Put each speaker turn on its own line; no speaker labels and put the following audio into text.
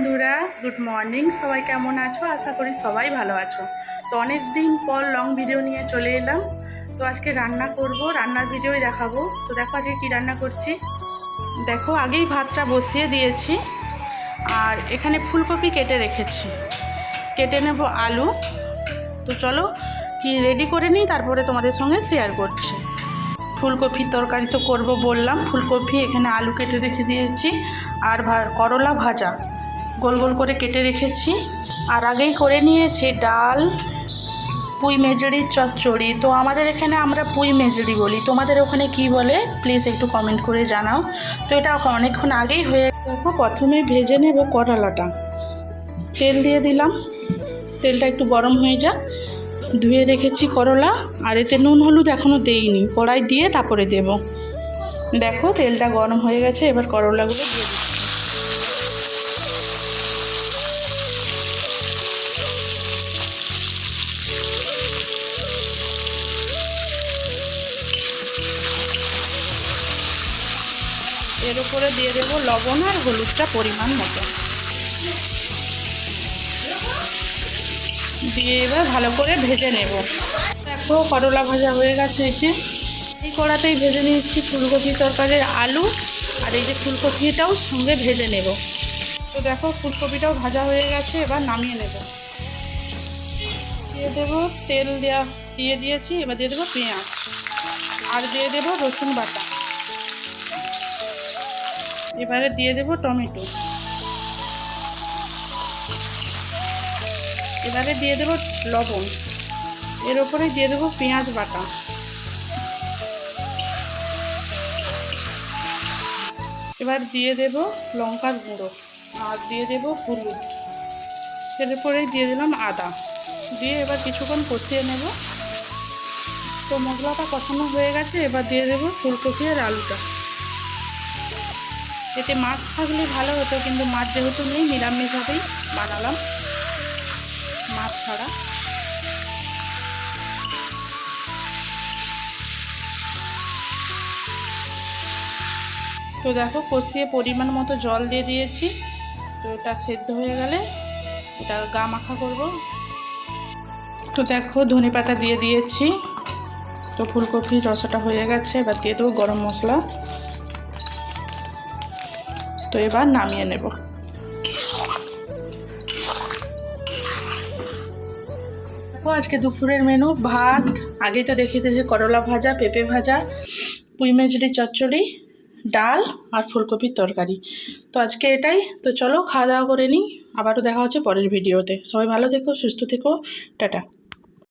বন্ধুরা good morning সবাই কেমন আছো? আশা করি সবাই ভালো আছো। তো অনেক দিন পর লং ভিডিও নিয়ে চলে এলাম। তো আজকে রান্না করব, রান্নার ভিডিওই দেখাবো। তো দেখো আজকে কী রান্না করছি। দেখো, আগেই ভাতটা বসিয়ে দিয়েছি। আর এখানে ফুলকপি কেটে রেখেছি। কেটে নেব আলু। তো চলো, কি রেডি করে নিই, তারপরে তোমাদের সঙ্গে শেয়ার করছি। ফুলকপির তরকারি তো করব বললাম। ফুলকপি, এখানে আলু কেটে রেখে দিয়েছি। আর করলা ভাজা। গোল গোল করে কেটে রেখেছি। আর আগেই করে নিয়েছি ডাল, পুঁই মেজড়ির চচ্চড়ি। তো আমাদের এখানে আমরা পুঁই মেজড়ি বলি। তোমাদের ওখানে কি বলে? প্লিজ একটু কমেন্ট করে জানাও। তো এটা অনেকক্ষণ আগেই হয়ে দেখো, প্রথমে ভেজে নেব করলাটা। তেল দিয়ে দিলাম। তেলটা একটু গরম হয়ে যাক। ধুয়ে রেখেছি করলা। আর এতে নুন, হলুদ এখনও দেইনি। কড়াই দিয়ে তারপরে দেব। দেখো, তেলটা গরম হয়ে গেছে। এবার করলাগুলো দিয়ে এর উপরে দিয়ে দেবো লবণ আর হলুদটা পরিমাণ মতো। দিয়ে এবার ভালো করে ভেজে নেব। দেখো করলা ভাজা হয়ে গেছে এই যে। এই কড়াতেই ভেজে নিচ্ছি ফুলকপি তরকারির আলু আর এই যে ফুলকপিটাও সঙ্গে ভেজে নেব। তো দেখো ফুলকপিটাও ভাজা হয়ে গেছে, এবার নামিয়ে নেব। দিয়ে দেবো তেল দেওয়া দিয়ে দিয়েছি, এবার দিয়ে দেবো পেঁয়াজ। আর দিয়ে দেবো রসুন বাটা। এবারে দিয়ে দেবো টমেটো। এবারে দিয়ে দেবো লবণ। এর ওপরে দিয়ে দেবো পেঁয়াজ বাটা। এবার দিয়ে দেব লঙ্কার গুঁড়ো আর দিয়ে দেব হলুদ। এর উপরেই দিয়ে দিলাম আদা। দিয়ে এবার কিছুক্ষণ কষিয়ে নেব। তো মশলাটা কষানো হয়ে গেছে, এবার দিয়ে দেবো ফুলকপি আর আলুটা। এতে মাছ থাকলে ভালো হতো, কিন্তু মাছ যেহেতু নেই, নিরামিষভাবেই বানালাম মাছ ছাড়া। তো দেখো, কষিয়ে পরিমাণ মতো জল দিয়ে দিয়েছি। তো এটা সেদ্ধ হয়ে গেলে এটা গা মাখা করব। তো দেখো, ধনে পাতা দিয়ে দিয়েছি। তো ফুলকপির রসাটা হয়ে গেছে, এবার দিয়ে দেবো গরম মশলা। তো এবার নামিয়ে নেব। আজকে দুপুরের মেনু ভাত আগেই তো দেখিয়ে দিয়েছি করলা ভাজা, পেঁপে ভাজা, পুঁই মেজরি চচ্চড়ি, ডাল আর ফুলকপির তরকারি। তো আজকে এটাই। তো চলো, খাওয়া দাওয়া করে নিই। আবারও দেখা হচ্ছে পরের ভিডিওতে সবাই ভালো থেকো, সুস্থ থেকো। টাটা।